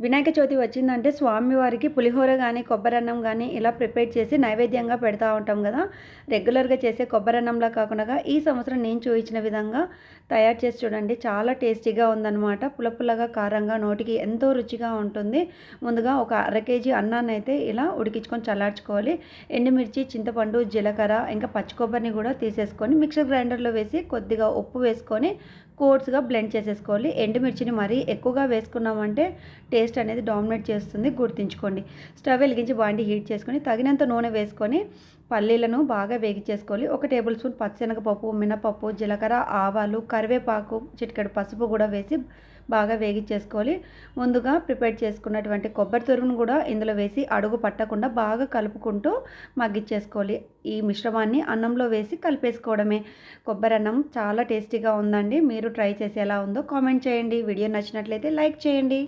వినాయక చవితి వచ్చిందంటే స్వామివారికి పులిహోర కానీ కొబ్బరన్నం కానీ ఇలా ప్రిపేర్ చేసి నైవేద్యంగా పెడతా ఉంటాం కదా. రెగ్యులర్గా చేసే కొబ్బరన్నంలా కాకుండా ఈ సంవత్సరం నేను చూపించిన విధంగా తయారు చేసి చూడండి. చాలా టేస్టీగా ఉందన్నమాట. పుల్ల కారంగా నోటికి ఎంతో రుచిగా ఉంటుంది. ముందుగా ఒక అర కేజీ అన్నాన్ని అయితే ఇలా ఉడికించుకొని చల్లార్చుకోవాలి. ఎండుమిర్చి చింతపండు జీలకర్ర ఇంకా పచ్చి కొబ్బరిని కూడా తీసేసుకొని మిక్సర్ గ్రైండర్లో వేసి కొద్దిగా ఉప్పు వేసుకొని కోర్స్గా బ్లెండ్ చేసేసుకోవాలి. ఎండుమిర్చిని మరీ ఎక్కువగా వేసుకున్నామంటే టేస్ట్ అనేది డామినేట్ చేస్తుంది. గుర్తుంచుకోండి. స్టవ్ వెలిగించి బాండి హీట్ చేసుకొని తగినంత నూనె వేసుకొని పల్లీలను బాగా వేగించేసుకోవాలి ఒక టేబుల్ స్పూన్ పచ్చిశనగపప్పు మినపప్పు జీలకర్ర ఆవాలు కరివేపాకు చిటికెడు పసుపు కూడా వేసి బాగా వేగించేసుకోవాలి ముందుగా ప్రిపేర్ చేసుకున్నటువంటి కొబ్బరి తురుమును కూడా ఇందులో వేసి అడుగు పట్టకుండా బాగా కలుపుకుంటూ మగ్గిచ్చేసుకోవాలి. ఈ మిశ్రమాన్ని అన్నంలో వేసి కలిపేసుకోవడమే. కొబ్బరి అన్నం చాలా టేస్టీగా ఉందండి. మీరు ట్రై చేసి ఎలా ఉందో కామెంట్ చేయండి. వీడియో నచ్చినట్లయితే లైక్ చేయండి.